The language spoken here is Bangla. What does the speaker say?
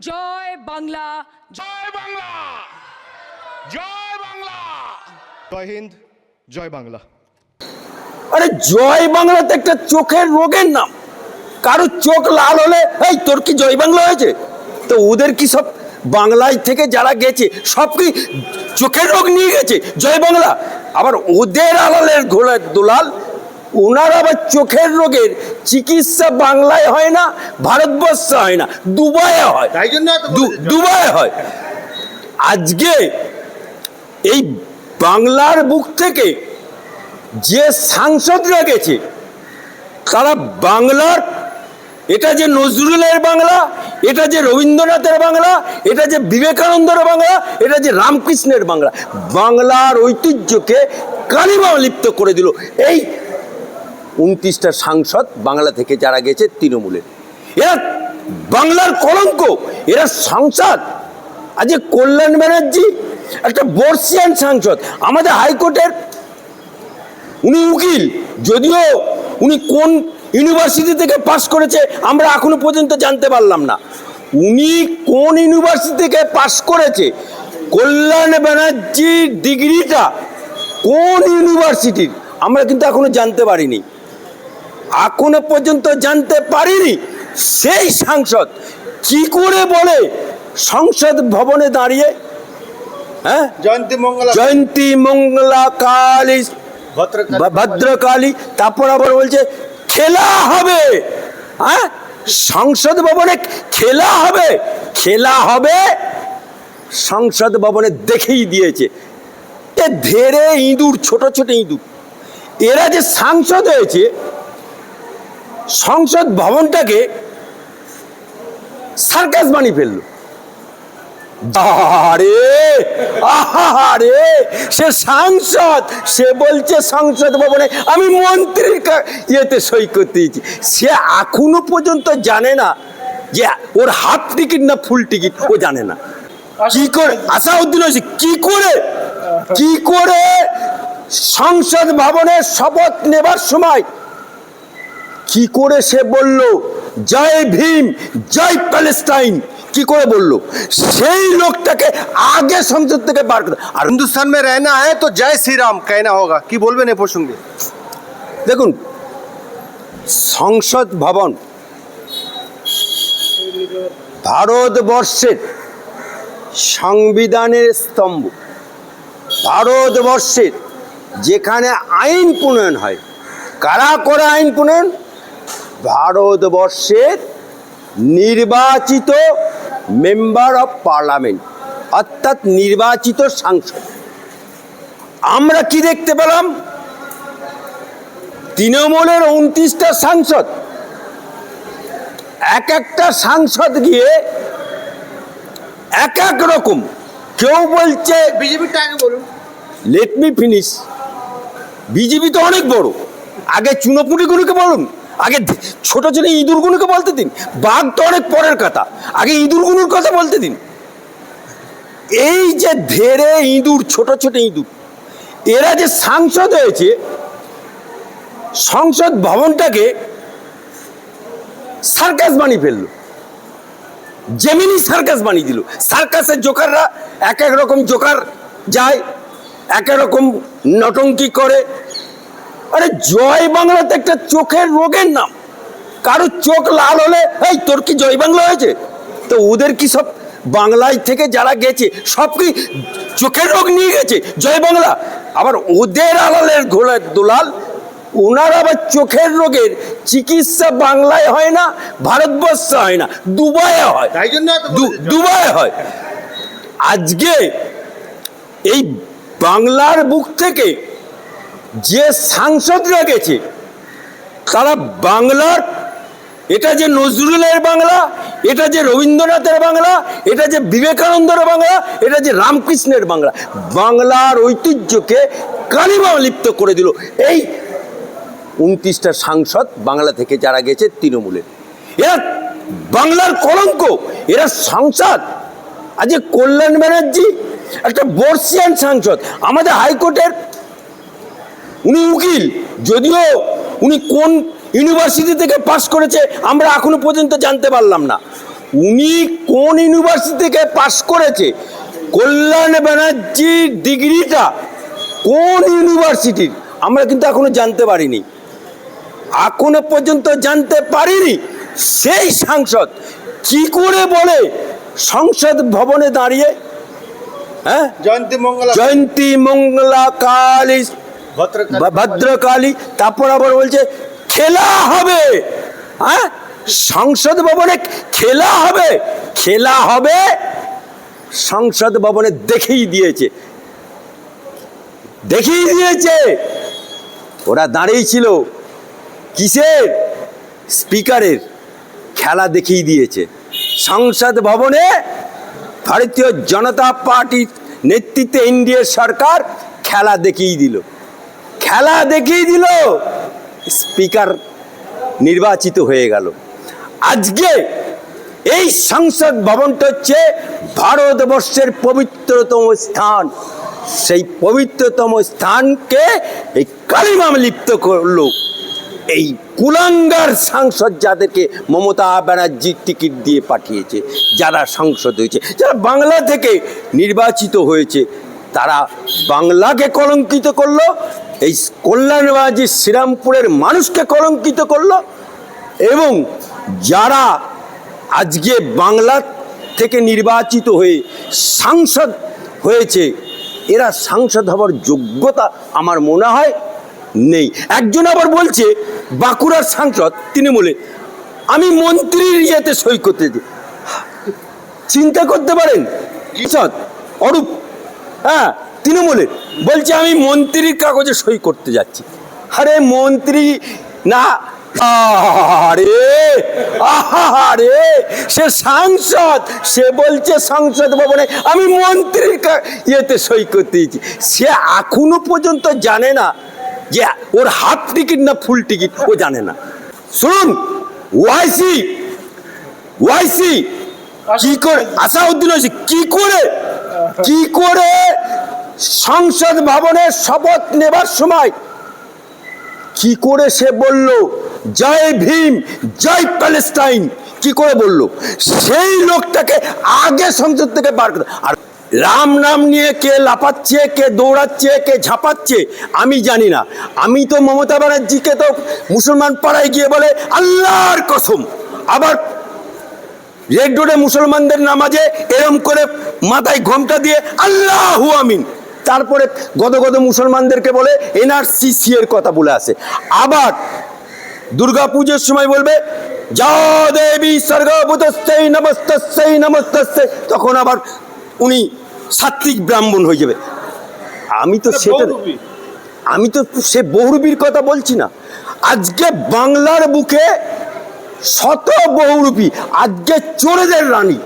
জয় বাংলা জয় বাংলা! জয় বাংলা! জয় হিন্দ জয় বাংলা। আরে জয় বাংলাতে একটা চোখের রোগের নাম। কারোর চোখ লাল হলে এই তোর কি জয় বাংলা হয়েছে? তো ওদের কি সব বাংলায় থেকে যারা গেছে সব কি চোখের রোগ নিয়ে গেছে? জয় বাংলা। আবার ওদের আলালের ঘোড়ার দোলাল ওনার আবার চোখের রোগের চিকিৎসা বাংলায় হয় না ভারতবর্ষে হয় না দুবাইয়ে হয়। তাই জন্য দুবাইয়ে হয়। আজকে এই বাংলার বুক থেকে যে সাংসদরা গেছে তারা বাংলার এটা যে নজরুলের বাংলা এটা যে রবীন্দ্রনাথের বাংলা এটা যে বিবেকানন্দের বাংলা এটা যে রামকৃষ্ণের বাংলা বাংলার ঐতিহ্যকে কালিমা লিপ্ত করে দিল। এই উনত্রিশটা সাংসদ বাংলা থেকে যারা গেছে তৃণমূলের এরা বাংলার কলঙ্ক, এরা সংসদ। আজকে কল্যাণ ব্যানার্জি, একটা বর্ষিয়ান সাংসদ, আমাদের হাইকোর্টের উনি উকিল। যদিও উনি কোন ইউনিভার্সিটি থেকে পাশ করেছে আমরা এখনও পর্যন্ত জানতে পারলাম না। উনি কোন ইউনিভার্সিটি থেকে পাশ করেছে? কল্যাণ ব্যানার্জির ডিগ্রিটা কোন ইউনিভার্সিটির? আমরা কিন্তু এখনও জানতে পারিনি। এখনও পর্যন্ত জানতে পারিনি সেই সাংসদ কি করে বলে সংসদ ভবনে দাঁড়িয়ে হ্যাঁ? জয়ন্তী মঙ্গলা জয়ন্তী মঙ্গলা কালী ভদ্রকালী। তারপর আবার বলছে খেলা হবে। হ্যাঁ? সংসদ ভবনে খেলা হবে। খেলা হবে সংসদ ভবনে দেখেই দিয়েছে। এ ধেরে ইঁদুর ছোট ছোট ইঁদুর। এরা যে সাংসদ হয়েছে সংসদ ভবনটাকে সার্কাস বানিয়ে ফেলল। আরে সে সাংসদ, সে বলছে সংসদ ভবনে, আমি মন্ত্রীর ইয়েতে সই করতে সে এখনও পর্যন্ত জানে না যে ওর হাফ টিকিট না ফুল টিকিট, ও জানে না। কি করে? আসাউদ্দিন কি করে? কি করে? সংসদ ভবনে শপথ নেবার সময় কি করে সে বলল, জয় ভীম, জয় প্যালেস্টাইন কি করে বলল? সেই লোকটাকে আগে সংসদ থেকে বার করে আর হিন্দুস্তান মে রহনা হ্যাঁ তো জয় শ্রীরাম কেনা হোক কি বলবেন এ প্রসঙ্গে? দেখুন, সংসদ ভবন ভারতবর্ষের সংবিধানের স্তম্ভ। ভারতবর্ষের যেখানে আইন প্রণয়ন হয়, কারা করে আইন প্রণয়ন? ভারতবর্ষের নির্বাচিত মেম্বার অফ পার্লামেন্ট অর্থাৎ নির্বাচিত সাংসদ। আমরা কি দেখতে পেলাম? তৃণমূলের উনত্রিশটা সাংসদ। এক একটা সাংসদ গিয়ে এক এক রকম কেউ বলছে বিজেপিটা আগে বলুন। লেট মি ফিনিশ বিজেপি তো অনেক বড়। আগে চুনোপুটিগুলোকে বলুন। আগে ছোট ছোট ইঁদুরগুলোকে বলতে দিন, বাঘ তো অনেক পরের কথা। আগে ইঁদুরগুলোর কথা বলতে দিন। এই যে ধেরে ইঁদুর, ছোট ছোট ইঁদুর, এরা যে সাংসদ হয়েছে, সংসদ ভবনটাকে সার্কাস বানিয়ে ফেলল। জেমিনি সার্কাস বানিয়ে দিল। সার্কাসের জোকাররা এক এক রকম জোকার যায়, এক এক রকম নটঙ্কি করে আরে জয় বাংলাতে একটা চোখের রোগের নাম। কারোর চোখ লাল হলে এই তোর কি জয় বাংলা হয়েছে? তো ওদের কি সব বাংলায় থেকে যারা গেছে সব কি চোখের রোগ নিয়ে গেছে? জয় বাংলা। আবার ওদের আলালের ঘোড়ার দোলাল ওনার আবার চোখের রোগের চিকিৎসা বাংলায় হয় না ভারতবর্ষে হয় না দুবাইয়ে হয়। তাই জন্য দুবাইয়ে হয়। আজকে এই বাংলার বুক থেকে সাংসদরা গেছে, তারা বাংলার, এটা যে নজরুলের বাংলা, এটা যে রবীন্দ্রনাথের বাংলা, এটা যে বিবেকানন্দের বাংলা, এটা যে রামকৃষ্ণের বাংলা, বাংলার ঐতিহ্যকে কালিমা লিপ্ত করে দিল। এই উনত্রিশটা সাংসদ বাংলা থেকে যারা গেছে তৃণমূলের এরা বাংলার কলঙ্ক, এরা সংসদ। আজকে কল্যাণ ব্যানার্জি, একটা বর্ষিয়ান সাংসদ, আমাদের হাইকোর্টের উনি উকিল। যদিও উনি কোন ইউনিভার্সিটি থেকে পাশ করেছে আমরা এখনও পর্যন্ত জানতে পারলাম না। উনি কোন ইউনিভার্সিটি থেকে পাশ করেছে কল্যাণ ব্যানার্জির ডিগ্রিটা কোন ইউনিভার্সিটির আমরা কিন্তু এখনও জানতে পারিনি। এখনও পর্যন্ত জানতে পারিনি সেই সাংসদ কি করে বলে সংসদ ভবনে দাঁড়িয়ে হ্যাঁ? জয়ন্তী মঙ্গলা জয়ন্তী মঙ্গলা কালী ভদ্রকালী তারপর আবার বলছে, খেলা হবে। হ্যাঁ? সংসদ ভবনে খেলা হবে। খেলা হবে, সংসদ ভবনে দেখেই দিয়েছে। দেখেই দিয়েছে। ওরা দাঁড়িয়ে ছিল। কিসের? স্পিকারের। খেলা দেখিয়ে দিয়েছে। সংসদ ভবনে ভারতীয় জনতা পার্টির নেতৃত্বে এনডিএ সরকার খেলা দেখিয়ে দিল। খেলা দেখিয়ে দিল। স্পিকার নির্বাচিত হয়ে গেল। আজকে এই সংসদ ভবনটা হচ্ছে ভারতবর্ষের পবিত্রতম স্থান। সেই পবিত্রতম স্থানকে এই কালিমাম লিপ্ত করল। এই কুলাঙ্গার সাংসদ যাদেরকে মমতা ব্যানার্জি টিকিট দিয়ে পাঠিয়েছে, যারা সাংসদ হয়েছে, যারা বাংলা থেকে নির্বাচিত হয়েছে, তারা বাংলাকে কলঙ্কিত করল এই কল্যাণবাজি শ্রীরামপুরের মানুষকে কলঙ্কিত করল এবং যারা আজকে বাংলা থেকে নির্বাচিত হয়ে সাংসদ হয়েছে, এরা সাংসদ হওয়ার যোগ্যতা আমার মনে হয় নেই। একজন আবার বলছে, বাঁকুড়ার সাংসদ তিনি বলে আমি মন্ত্রীর ইয়েতে সই করতে চিন্তা করতে পারেন কিশোর অরূপ হ্যাঁ তৃণমূলে বলছে, আমি মন্ত্রীর কাগজে সই করতে যাচ্ছি। আরে মন্ত্রী, না। আরে আরে সে সাংসদ, সে বলছে সংসদ ভবনে, আমি মন্ত্রীর ইয়েতে সই করতে দিয়েছি সে এখনও পর্যন্ত জানে না যে ওর হাফ টিকিট না ফুল টিকিট, ও জানে না। শুনুন, ওয়াইসি ওয়াইসি, কি করে, আসাউদ্দিন কি করে কি করে সংসদ ভবনে শপথ নেবার সময় কি করে সে বলল, জয় ভীম, জয় প্যালেস্টাইন কি করে বলল? সেই লোকটাকে আগে সংসদ থেকে বার করে আর রাম নাম নিয়ে কে লাপাচ্ছে কে দৌড়াচ্ছে, কে ঝাঁপাচ্ছে, আমি জানি না। আমি তো মমতা ব্যানার্জিকে তো মুসলমান পাড়ায় গিয়ে বলে, আল্লাহর কসম! আবার রেড রোডে মুসলমানদের নামাজে এরম করে মাথায় ঘোমটা দিয়ে, আল্লাহ আমিন! তারপরে গদ গদ মুসলমানদেরকে বলে এনআরসিসি এর কথা বলে আসে। আবার দুর্গা পুজোর সময় বলবে যা দেবী স্বর্গভূতস্থৈ নমস্তস্যৈ নমস্তস্যৈ। তখন আবার উনি সাত্বিক ব্রাহ্মণ হয়ে যাবে। আমি তো সেটা। আমি তো সে বহুরূপীর কথা বলছি না। আজকে বাংলার বুকে শত বহুরূপী আজকে চোরেদের রানী।